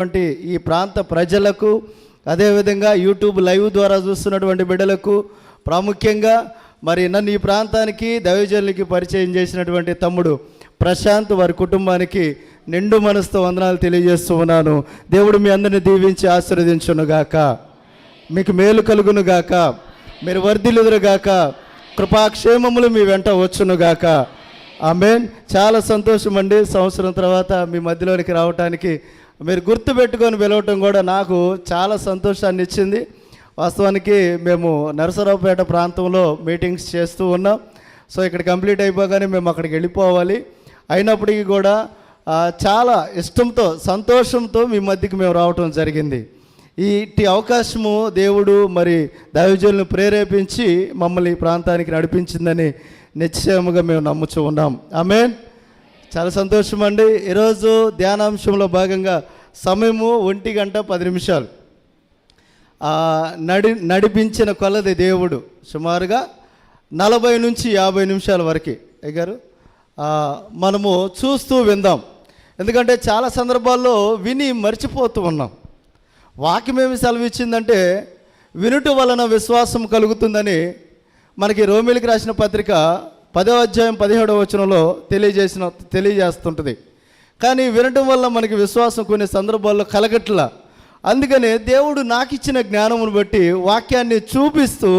వంటి ఈ ప్రాంత ప్రజలకు అదేవిధంగా యూట్యూబ్ లైవ్ ద్వారా చూస్తున్నటువంటి బిడ్డలకు ప్రాముఖ్యంగా మరి నన్ను ఈ ప్రాంతానికి దైవజనులకి పరిచయం చేసినటువంటి తమ్ముడు ప్రశాంత్ వారి కుటుంబానికి నిండు మనసుతో వందనాలు తెలియజేస్తూ ఉన్నాను. దేవుడు మీ అందరిని దీవించి ఆశీర్వదించునుగాక. మీకు మేలు కలుగునుగాక. మీరు వర్ధిల్లుదురుగాక. కృపాక్షేమములు మీ వెంట వచ్చునుగాక. ఆమెన్. చాలా సంతోషం అండి సంవత్సరం తర్వాత మీ మధ్యలోనికి రావటానికి మీరు గుర్తు పెట్టుకొని పిలవటం కూడా నాకు చాలా సంతోషాన్ని ఇచ్చింది. వాస్తవానికి మేము నరసరావుపేట ప్రాంతంలో మీటింగ్స్ చేస్తూ ఉన్నాం. సో ఇక్కడ కంప్లీట్ అయిపోగానే మేము అక్కడికి వెళ్ళిపోవాలి. అయినప్పటికీ కూడా చాలా ఇష్టంతో సంతోషంతో మీ మధ్యకి మేము రావటం జరిగింది. ఈ ఇట్టి అవకాశము దేవుడు మరి దైవజులను ప్రేరేపించి మమ్మల్ని ఈ ప్రాంతానికి నడిపించిందని నిశ్చయముగా మేము నమ్ముచూ ఉన్నాం. ఆమెన్. చాలా సంతోషం అండి ఈరోజు ధ్యానాంశంలో భాగంగా సమయము ఒంటి గంట పది నిమిషాలు. నడి నడిపించిన కొలది దేవుడు సుమారుగా నలభై నుంచి యాభై నిమిషాల వరకు. అయ్యారు మనము చూస్తూ విందాం. ఎందుకంటే చాలా సందర్భాల్లో విని మర్చిపోతూ ఉన్నాం. వాక్యం ఏమి సెలవిచ్చిందంటే వినుట వలన విశ్వాసం కలుగుతుందని మనకి రోమిలికి రాసిన పత్రిక పదో అధ్యాయం పదిహేడవ వచనంలో తెలియజేసిన తెలియజేస్తుంటుంది. కానీ వినటం వల్ల మనకి విశ్వాసం కొన్ని సందర్భాల్లో కలగట్లా. అందుకనే దేవుడు నాకు ఇచ్చిన జ్ఞానమును బట్టి వాక్యాన్ని చూపిస్తూ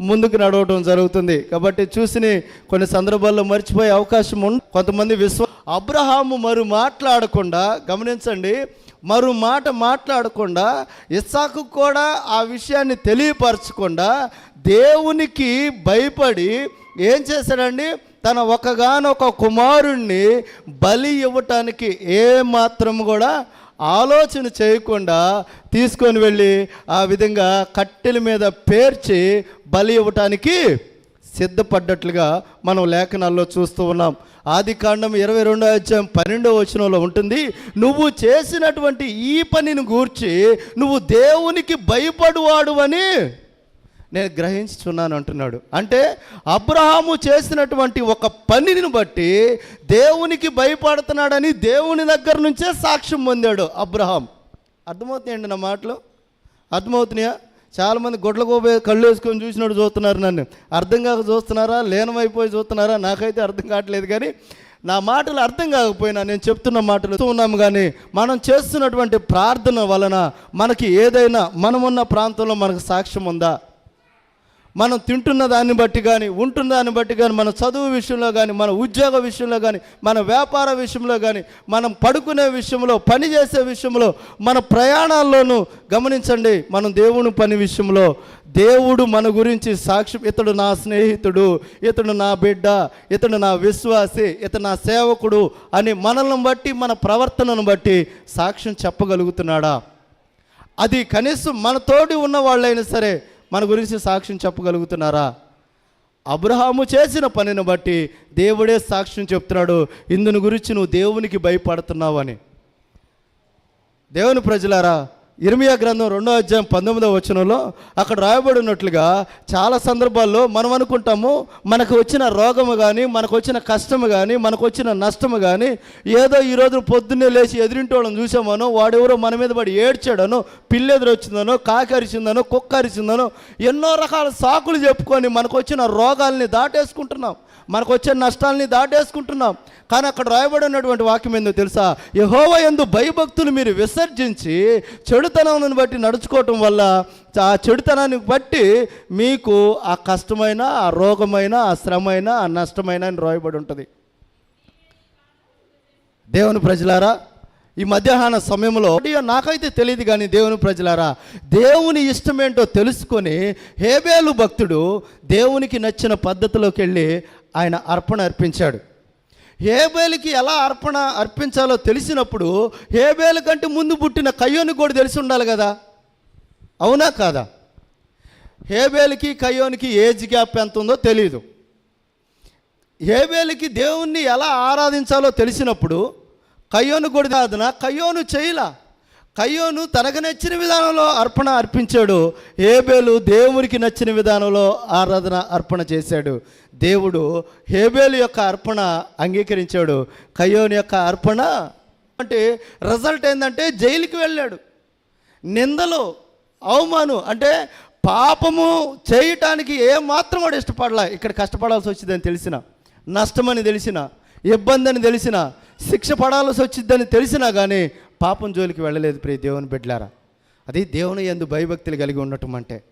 ముందుకు నడవటం జరుగుతుంది. కాబట్టి చూసిన కొన్ని సందర్భాల్లో మర్చిపోయే అవకాశం ఉంది కొంతమంది విశ్వ అబ్రహాము మరు మాట్లాడకుండా గమనించండి మరో మాట మాట్లాడకుండా ఇస్సాకు కూడా ఆ విషయాన్ని తెలియపరచకుండా దేవునికి భయపడి ఏం చేశాడండి? తన ఒకగానొక కుమారుణ్ణి బలి ఇవ్వటానికి ఏ మాత్రం కూడా ఆలోచన చేయకుండా తీసుకొని వెళ్ళి ఆ విధంగా కట్టెల మీద పేర్చి బలి ఇవ్వటానికి సిద్ధపడ్డట్లుగా మనం లేఖనాల్లో చూస్తూ ఉన్నాం. ఆది కాండం ఇరవై రెండో అధ్యాయం పన్నెండో వచనంలో ఉంటుంది నువ్వు చేసినటువంటి ఈ పనిని గూర్చి నువ్వు దేవునికి భయపడువాడు అని నేను గ్రహించుచున్నాను అంటున్నాడు. అంటే అబ్రహాము చేసినటువంటి ఒక పనిని బట్టి దేవునికి భయపడుతున్నాడని దేవుని దగ్గర నుంచే సాక్ష్యం పొందాడు అబ్రహాం. అర్థమవుతున్నాయండి నా మాటలు? అర్థమవుతున్నాయా? చాలామంది గొడ్ల గోబే కళ్ళు వేసుకొని చూసినట్టు చూస్తున్నారు నన్ను. అర్థం కాక చూస్తున్నారా? లీనమైపోయి చూస్తున్నారా? నాకైతే అర్థం కావట్లేదు కానీ నా మాటలు అర్థం కాకపోయినా నేను చెప్తున్న మాటలు ఉన్నాము కానీ మనం చేస్తున్నటువంటి ప్రార్థన వలన మనకి ఏదైనా మనమున్న ప్రాంతంలో మనకు సాక్ష్యం ఉందా? మనం తింటున్న దాన్ని బట్టి కానీ ఉంటున్న దాన్ని బట్టి కానీ మన చదువు విషయంలో కానీ మన ఉద్యోగ విషయంలో కానీ మన వ్యాపార విషయంలో కానీ మనం పడుకునే విషయంలో పని చేసే విషయంలో మన ప్రయాణాల్లోనూ గమనించండి మనం దేవుని పని విషయంలో దేవుడు మన గురించి సాక్షి ఇతడు నా స్నేహితుడు ఇతడు నా బిడ్డ ఇతడు నా విశ్వాసి ఇతడు నా సేవకుడు అని మనల్ని బట్టి మన ప్రవర్తనను బట్టి సాక్ష్యం చెప్పగలుగుతున్నాడా? అది కనీసం మన తోటి ఉన్న వాళ్ళైనా సరే మన గురించి సాక్ష్యం చెప్పగలుగుతున్నారా? అబ్రహాము చేసిన పనిని బట్టి దేవుడే సాక్ష్యం చెప్తున్నాడు. ఇందుని గురించి నువ్వు దేవునికి భయపడుతున్నావని దేవుని ప్రజలారా ఇర్మియా గ్రంథం రెండో అధ్యాయం పంతొమ్మిదవ వచనంలో అక్కడ రాయబడి ఉన్నట్లుగా చాలా సందర్భాల్లో మనం అనుకుంటాము మనకు వచ్చిన రోగము కానీ మనకు వచ్చిన కష్టము కానీ మనకు వచ్చిన నష్టము కానీ ఏదో ఈరోజు పొద్దున్నే లేచి ఎదిరింటోళ్ళని చూసామనో వాడెవరో మన మీద పడి ఏడ్చాడనో పిల్లి వచ్చిందనో కాకి అరిచిందనో కుక్క అరిచిందనో ఎన్నో రకాల సాకులు చెప్పుకొని మనకు వచ్చిన రోగాల్ని దాటేసుకుంటున్నాం. మనకు వచ్చే నష్టాలని దాటేసుకుంటున్నాం. కానీ అక్కడ రాయబడి ఉన్నటువంటి వాక్యం ఏందో తెలుసా? యహోవ ఎందు భయభక్తులు మీరు విసర్జించి చెడుతనాన్ని బట్టి నడుచుకోవటం వల్ల ఆ చెడుతనాన్ని బట్టి మీకు ఆ కష్టమైన ఆ రోగమైన ఆ శ్రమైన ఆ నష్టమైన అని రాయబడి ఉంటుంది. దేవుని ప్రజలారా ఈ మధ్యాహ్న సమయంలో అయ్యో, నాకైతే తెలియదు కానీ దేవుని ప్రజలారా దేవుని ఇష్టమేంటో తెలుసుకొని హేబేలు భక్తుడు దేవునికి నచ్చిన పద్ధతిలోకి వెళ్ళి ఆయన అర్పణ అర్పించాడు. హేబేలికి ఎలా అర్పణ అర్పించాలో తెలిసినప్పుడు హేబేలు కంటే ముందు పుట్టిన కయ్యోనికి కూడా తెలిసి ఉండాలి కదా? అవునా కాదా? హేబేలికి కయ్యోనికి ఏజ్ గ్యాప్ ఎంత ఉందో తెలియదు హేబేలికి దేవుణ్ణి ఎలా ఆరాధించాలో తెలిసినప్పుడు కయ్యోను కూడా కాదునా? కయ్యోను చేయలా? కయ్యోను తనకు నచ్చిన విధానంలో అర్పణ అర్పించాడు. హేబేలు దేవునికి నచ్చిన విధానంలో ఆరాధన అర్పణ చేశాడు. దేవుడు హేబేలు యొక్క అర్పణ అంగీకరించాడు. కయ్యోను యొక్క అర్పణ అంటే రిజల్ట్ ఏంటంటే జైలుకి వెళ్ళాడు. నిందలు అవమానం అంటే పాపము చేయటానికి ఏమాత్రం వాడు ఇష్టపడలా. ఇక్కడ కష్టపడాల్సి వచ్చిందని తెలిసిన నష్టమని తెలిసిన ఇబ్బంది అని తెలిసిన శిక్ష పడాల్సి వచ్చిందని తెలిసినా కానీ పాపం జోలికి వెళ్ళలేదు ప్రియ దేవుని బిడ్డలారా. అది దేవుని ఎందు భయభక్తులు కలిగి ఉండటం అంటే.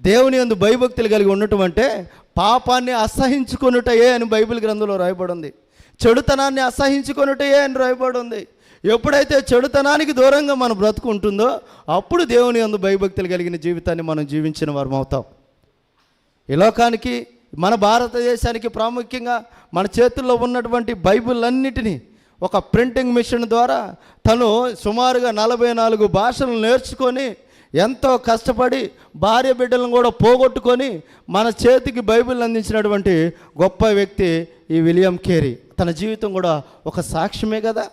దేవుని యందు భయభక్తులు కలిగి ఉండటం అంటే పాపాన్ని అసహించుకొనుటయే అని బైబిల్ గ్రంథంలో రాయబడి ఉంది చెడుతనాన్ని అసహించుకొనుటయే అని రాయబడి ఉంది ఎప్పుడైతే చెడుతనానికి దూరంగా మన బ్రతుకు ఉంటుందో అప్పుడు దేవుని యందు భయభక్తులు కలిగిన జీవితాన్ని మనం జీవించిన వారం అవుతాం. ఈ లోకానికి మన భారతదేశానికి ప్రాముఖ్యంగా మన చేతుల్లో ఉన్నటువంటి బైబిల్ అన్నిటినీ ఒక ప్రింటింగ్ మిషన్ ద్వారా తను సుమారుగా నలభై నాలుగు భాషలు నేర్చుకొని ఎంతో కష్టపడి భార్య బిడ్డలను కూడా పోగొట్టుకొని మన చేతికి బైబిల్ అందించినటువంటి గొప్ప వ్యక్తి ఈ విలియం కేరీ. తన జీవితం కూడా ఒక సాక్ష్యమే కదా.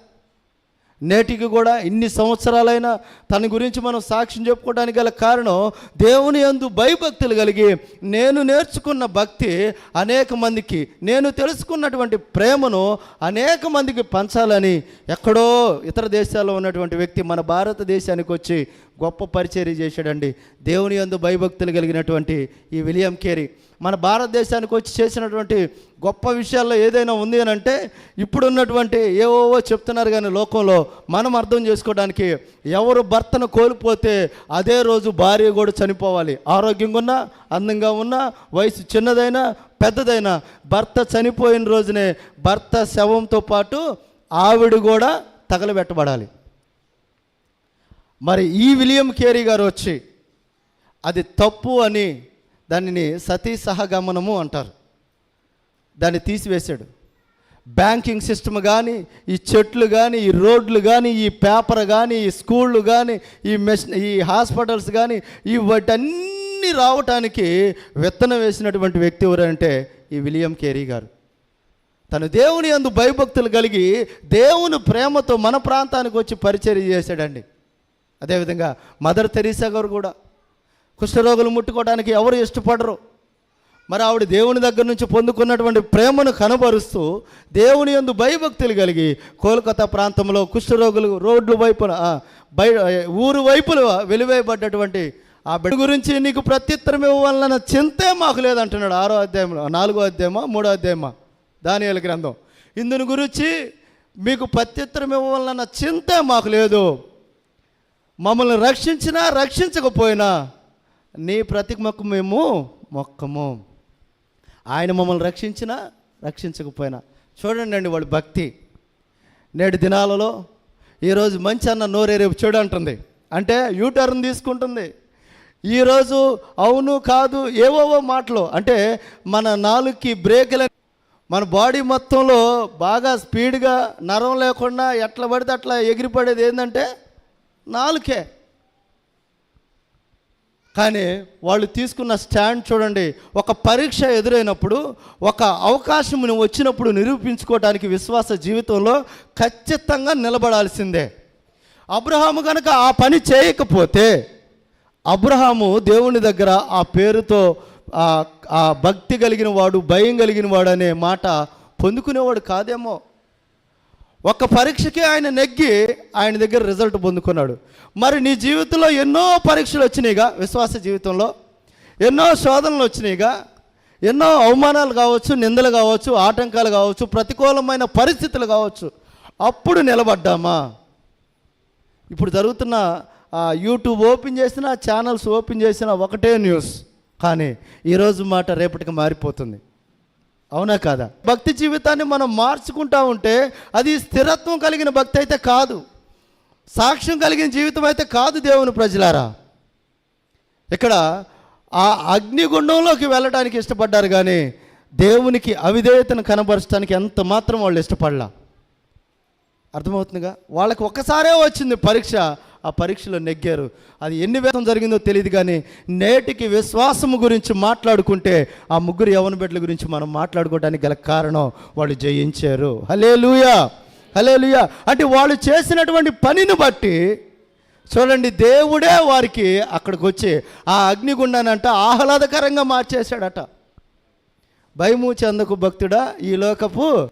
నేటికి కూడా ఇన్ని సంవత్సరాలైనా తన గురించి మనం సాక్ష్యం చెప్పుకోవడానికి గల కారణం దేవుని యందు భయభక్తులు కలిగి నేను నేర్చుకున్న భక్తి అనేక మందికి నేను తెలుసుకున్నటువంటి ప్రేమను అనేక మందికి పంచాలని ఎక్కడో ఇతర దేశాల్లో ఉన్నటువంటి వ్యక్తి మన భారతదేశానికి వచ్చి గొప్ప పరిచర్య చేశాడండి. దేవుని యందు భయభక్తులు కలిగినటువంటి ఈ విలియం కేరీ. మన భారతదేశానికి వచ్చి చేసినటువంటి గొప్ప విషయాల్లో ఏదైనా ఉంది అని అంటే ఇప్పుడున్నటువంటి ఏవోవో చెప్తున్నారు కానీ లోకంలో మనం అర్థం చేసుకోవడానికి ఎవరు భర్తను కోల్పోతే అదే రోజు భార్య కూడా చనిపోవాలి. ఆరోగ్యంగా ఉన్నా అందంగా ఉన్నా వయసు చిన్నదైనా పెద్దదైనా భర్త చనిపోయిన రోజునే భర్త శవంతో పాటు ఆవిడ కూడా తగలబెట్టబడాలి. మరి ఈ విలియం కేరీ గారు వచ్చి అది తప్పు అని దానిని సతీ సహగమనము అంటారు. దాన్ని తీసివేశాడు. బ్యాంకింగ్ సిస్టమ్ కానీ ఈ చెట్లు కానీ ఈ రోడ్లు కానీ ఈ పేపర్ కానీ ఈ స్కూళ్ళు కానీ ఈ మెషిన్ ఈ హాస్పిటల్స్ కానీ ఈ వాటన్నీ రావటానికి విత్తనం వేసినటువంటి వ్యక్తి ఎవరంటే ఈ విలియం కేరీ గారు. తను దేవుని అందు భయభక్తులు కలిగి దేవుని ప్రేమతో మన ప్రాంతానికి వచ్చి పరిచయం చేశాడండి. అదేవిధంగా మదర్ తెరీసా గారు కూడా కుష్ఠరోగులు ముట్టుకోవడానికి ఎవరు ఇష్టపడరు. మరి ఆవిడ దేవుని దగ్గర నుంచి పొందుకున్నటువంటి ప్రేమను కనబరుస్తూ దేవుని యందు భయభక్తులు కలిగి కోల్కతా ప్రాంతంలో కుష్ఠరోగులు రోడ్లు వైపున ఆ, బయ ఊరు వైపులు వెలివేయబడ్డటువంటి ఆ బిడ్డ గురించి నీకు ప్రత్యుత్తరం ఇవ్వాలన్న చింతే మాకు లేదంటున్నాడు ఆరో అధ్యాయంలో నాలుగో అధ్యాయమా మూడో అధ్యాయమా? దానియేలు గ్రంథం. ఇందుని గురించి మీకు ప్రత్యుత్తరం ఇవ్వాలన్న చింతే మాకు లేదు. మమ్మల్ని రక్షించినా రక్షించకపోయినా నీ ప్రతిమకు మేము మొక్కము. ఆయన మమ్మల్ని రక్షించినా రక్షించకపోయినా. చూడండి అండి వాడి భక్తి. నేటి దినాలలో ఈరోజు మంచి అన్న నోరే రేపు చెడు అంటుంది అంటే యూటర్న్ తీసుకుంటుంది. ఈరోజు అవును కాదు ఏవోవో మాటలు. అంటే మన నాలుగుకి బ్రేకులు మన బాడీ మొత్తంలో బాగా స్పీడ్గా నరం లేకుండా ఎట్లా పడితే అట్లా ఎగిరిపడేది ఏంటంటే నాలుకే. కానీ వాళ్ళు తీసుకున్న స్టాండ్ చూడండి ఒక పరీక్ష ఎదురైనప్పుడు ఒక అవకాశం వచ్చినప్పుడు నిరూపించుకోవడానికి విశ్వాస జీవితంలో ఖచ్చితంగా నిలబడాల్సిందే. అబ్రహాము కనుక ఆ పని చేయకపోతే అబ్రహాము దేవుని దగ్గర ఆ పేరుతో ఆ భక్తి కలిగిన వాడు భయం కలిగిన వాడు అనే మాట పొందుకునేవాడు కాదేమో. ఒక పరీక్షకి ఆయన నెగ్గి ఆయన దగ్గర రిజల్ట్ పొందుకున్నాడు. మరి నీ జీవితంలో ఎన్నో పరీక్షలు వచ్చినాయిగా విశ్వాస జీవితంలో. ఎన్నో శోధనలు వచ్చినాయిగా. ఎన్నో అవమానాలు కావచ్చు నిందలు కావచ్చు ఆటంకాలు కావచ్చు ప్రతికూలమైన పరిస్థితులు కావచ్చు. అప్పుడు నిలబడ్డామా? ఇప్పుడు జరుగుతున్న ఆ, యూట్యూబ్ ఓపెన్ చేసిన ఛానల్స్ ఓపెన్ చేసిన ఒకటే న్యూస్. కానీ ఈరోజు మాట రేపటికి మారిపోతుంది. అవునా కాదా? భక్తి జీవితాన్ని మనం మార్చుకుంటా ఉంటే అది స్థిరత్వం కలిగిన భక్తి అయితే కాదు. సాక్ష్యం కలిగిన జీవితం అయితే కాదు దేవుని ప్రజలారా. ఇక్కడ ఆ అగ్నిగుండంలోకి వెళ్ళడానికి ఇష్టపడ్డారు కానీ దేవునికి అవిధేయతను కనబరచడానికి ఎంత మాత్రం వాళ్ళు ఇష్టపడలా. అర్థమవుతుందిగా? వాళ్ళకి ఒక్కసారే వచ్చింది పరీక్ష. ఆ పరీక్షలో నెగ్గారు. అది ఎన్ని వేతం జరిగిందో తెలియదు కానీ నేటికి విశ్వాసము గురించి మాట్లాడుకుంటే ఆ ముగ్గురు యవన బిడ్డల గురించి మనం మాట్లాడుకోవడానికి గల కారణం వాళ్ళు జయించారు. హలే లూయా హలే లూయా అంటే వాళ్ళు చేసినటువంటి పనిని బట్టి చూడండి దేవుడే వారికి అక్కడికి వచ్చి ఆ అగ్నిగుండానంట ఆహ్లాదకరంగా మార్చేశాడట. భయము చెందకు భక్తుడా ఈ లోకపు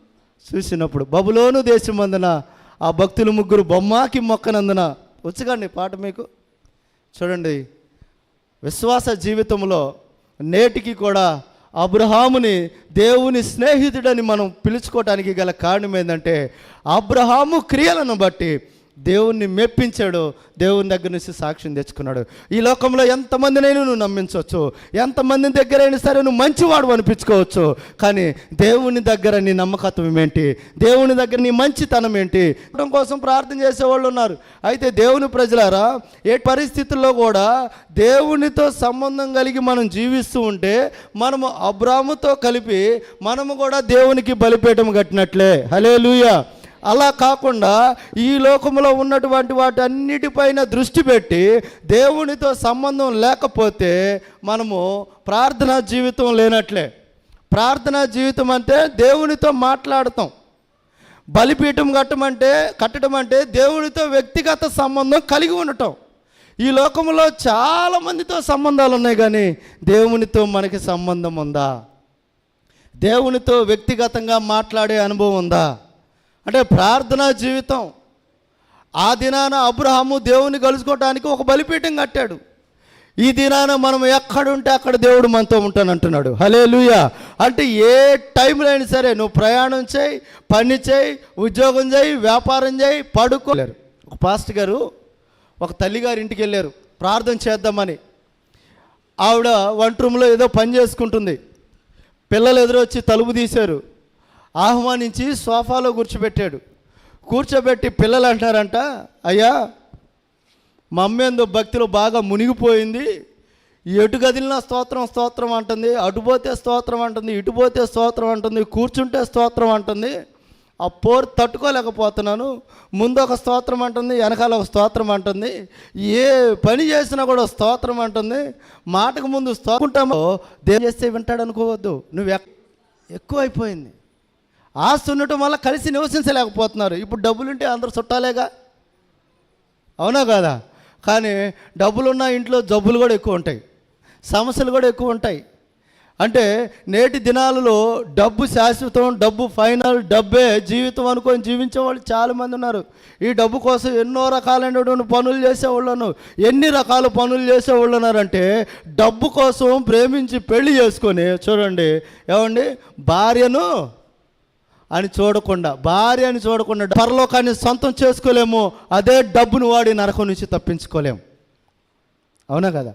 చూసినప్పుడు బబులోను దేశమందున ఆ భక్తులు ముగ్గురు బొమ్మాకి మొక్కనందున వచ్చుకండి పాట మీకు. చూడండి విశ్వాస జీవితంలో నేటికి కూడా అబ్రహాముని దేవుని స్నేహితుడని మనం పిలుచుకోవటానికి గల కారణం ఏంటంటే అబ్రహాము క్రియలను బట్టి దేవుణ్ణి మెప్పించాడు దేవుని దగ్గర నుంచి సాక్ష్యం తెచ్చుకున్నాడు. ఈ లోకంలో ఎంతమందినైనా నువ్వు నమ్మించవచ్చు. ఎంతమంది దగ్గర అయినా సరే నువ్వు మంచివాడు అనిపించుకోవచ్చు. కానీ దేవుని దగ్గర నీ నమ్మకత్వం ఏంటి? దేవుని దగ్గర నీ మంచితనం ఏంటి? కుటుంబం కోసం ప్రార్థన చేసేవాళ్ళు ఉన్నారు. అయితే దేవుని ప్రజలారా ఏ పరిస్థితుల్లో కూడా దేవునితో సంబంధం కలిగి మనం జీవిస్తూ ఉంటే మనము అబ్రాముతో కలిపి మనము కూడా దేవునికి బలిపీఠం కట్టినట్లే. హలే లూయా అలా కాకుండా ఈ లోకంలో ఉన్నటువంటి వాటన్నిటిపైన దృష్టి పెట్టి దేవునితో సంబంధం లేకపోతే మనము ప్రార్థనా జీవితం లేనట్లే. ప్రార్థనా జీవితం అంటే దేవునితో మాట్లాడతాం. బలిపీఠం కట్టమంటే కట్టడం అంటే దేవునితో వ్యక్తిగత సంబంధం కలిగి ఉండటం. ఈ లోకంలో చాలా మందితో సంబంధాలు ఉన్నాయి కానీ దేవునితో మనకి సంబంధం ఉందా? దేవునితో వ్యక్తిగతంగా మాట్లాడే అనుభవం ఉందా? అంటే ప్రార్థనా జీవితం. ఆ దినాన అబ్రహాము దేవుని కలుసుకోవటానికి ఒక బలిపీఠం కట్టాడు. ఈ దినాన మనం ఎక్కడుంటే అక్కడ దేవుడు మనతో ఉంటానంటున్నాడు. హలే అంటే ఏ టైంలో అయినా సరే నువ్వు ప్రయాణం చేయి పని చేయి ఉద్యోగం చేయి వ్యాపారం చేయి పడుకోలేరు ఒక పాస్టర్ గారు ఒక తల్లిగారి ఇంటికి వెళ్ళారు. ప్రార్థన చేద్దామని. ఆవిడ వంట రూమ్లో ఏదో పని చేసుకుంటుంది. పిల్లలు ఎదురొచ్చి తలుపు తీశారు. ఆహ్వానించి సోఫాలో కూర్చోబెట్టాడు. కూర్చోబెట్టి పిల్లలు అంటారంట అయ్యా మా అమ్మ భక్తిలో బాగా మునిగిపోయింది. ఎటు కదిలినా స్తోత్రం స్తోత్రం అంటుంది. అటుపోతే స్తోత్రం అంటుంది. ఇటుపోతే స్తోత్రం అంటుంది. కూర్చుంటే స్తోత్రం అంటుంది. ఆ పోరు తట్టుకోలేకపోతున్నాను. ముందు ఒక స్తోత్రం అంటుంది వెనకాల ఒక స్తోత్రం అంటుంది. ఏ పని చేసినా కూడా స్తోత్రం అంటుంది. మాటకు ముందు స్తోకుంటామో దేవుడు చేస్తే వింటాడు అనుకోవద్దు నువ్వు ఎక్- ఎక్కువైపోయింది. ఆస్తి ఉండటం వల్ల కలిసి నివసించలేకపోతున్నారు. ఇప్పుడు డబ్బులుంటే అందరూ చుట్టాలేగా? అవునా కదా? కానీ డబ్బులున్న ఇంట్లో జబ్బులు కూడా ఎక్కువ ఉంటాయి. సమస్యలు కూడా ఎక్కువ ఉంటాయి. అంటే నేటి దినాలలో డబ్బు శాశ్వతం డబ్బు ఫైనల్ డబ్బే జీవితం అనుకొని జీవించే వాళ్ళు చాలామంది ఉన్నారు. ఈ డబ్బు కోసం ఎన్నో రకాలైనటువంటి పనులు చేసేవాళ్ళను ఎన్ని రకాల పనులు చేసేవాళ్ళు ఉన్నారంటే డబ్బు కోసం ప్రేమించి పెళ్ళి చేసుకొని చూడండి ఏమండి? భార్యను అని చూడకుండా భార్య అని చూడకుండా పరలోకాన్ని సొంతం చేసుకోలేము అదే డబ్బును వాడి నరకం నుంచి తప్పించుకోలేము. అవునా కదా?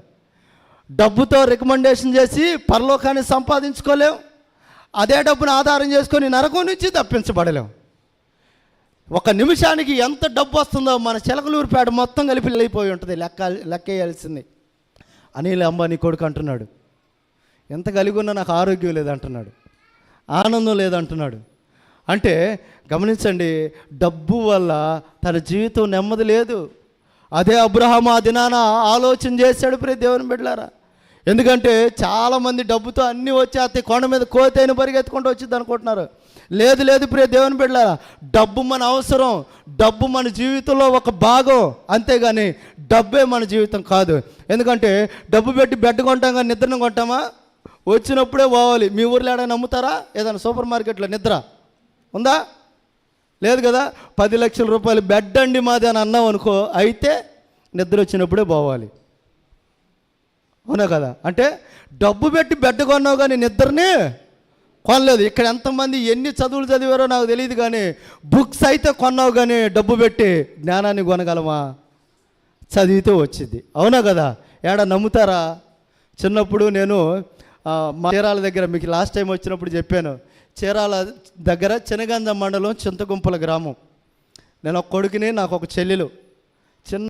డబ్బుతో రికమెండేషన్ చేసి పరలోకాన్ని సంపాదించుకోలేం అదే డబ్బును ఆధారం చేసుకొని నరకం నుంచి తప్పించబడలేం ఒక నిమిషానికి ఎంత డబ్బు వస్తుందో మన చిలకలూరుపేట మొత్తం కలిపి వెళ్ళిపోయి ఉంటుంది లెక్క లెక్కేయాల్సింది. అనిల్ అంబానీ కొడుకు అంటున్నాడు. ఎంత కలిగి ఉన్నా నాకు ఆరోగ్యం లేదంటున్నాడు. ఆనందం లేదంటున్నాడు. అంటే గమనించండి డబ్బు వల్ల తన జీవితం నెమ్మది లేదు. అదే అబ్రహం ఆ దినాన ఆలోచన చేశాడు ప్రే దేవుని బిడ్డలారా. ఎందుకంటే చాలామంది డబ్బుతో అన్నీ వచ్చేస్తే కొండ మీద కోతైన పరిగెత్తుకుంటూ వచ్చింది అనుకుంటున్నారు. లేదు లేదు ప్రియ దేవుని బిడ్డలారా డబ్బు మన అవసరం డబ్బు మన జీవితంలో ఒక భాగం. అంతేగాని డబ్బే మన జీవితం కాదు. ఎందుకంటే డబ్బు పెట్టి బెడ్ కొంటాం కానీ నిద్రను కొంటామా? వచ్చినప్పుడే పోవాలి. మీ ఊర్లో ఏడైనా నమ్ముతారా? ఏదైనా సూపర్ మార్కెట్లో నిద్ర? ఉందా? లేదు కదా? పది లక్షల రూపాయలు బెడ్ అండి మాది అని అన్నాం అనుకో అయితే నిద్ర వచ్చినప్పుడే పోవాలి. అవునా కదా? అంటే డబ్బు పెట్టి బెడ్ కొన్నావు కానీ నిద్రని కొనలేదు. ఇక్కడ ఎంతమంది ఎన్ని చదువులు చదివారో నాకు తెలియదు కానీ బుక్స్ అయితే కొన్నావు కానీ డబ్బు పెట్టి జ్ఞానాన్ని కొనగలమా? చదివితే వచ్చింది. అవునా కదా? ఏడ నమ్ముతారా? చిన్నప్పుడు నేను మా తీరాల దగ్గర మీకు లాస్ట్ టైం వచ్చినప్పుడు చెప్పాను. చీరాల దగ్గర చినగంజ మండలం చింతగుంపల గ్రామం. నేను ఒక కొడుకుని నాకు ఒక చెల్లెలు. చిన్న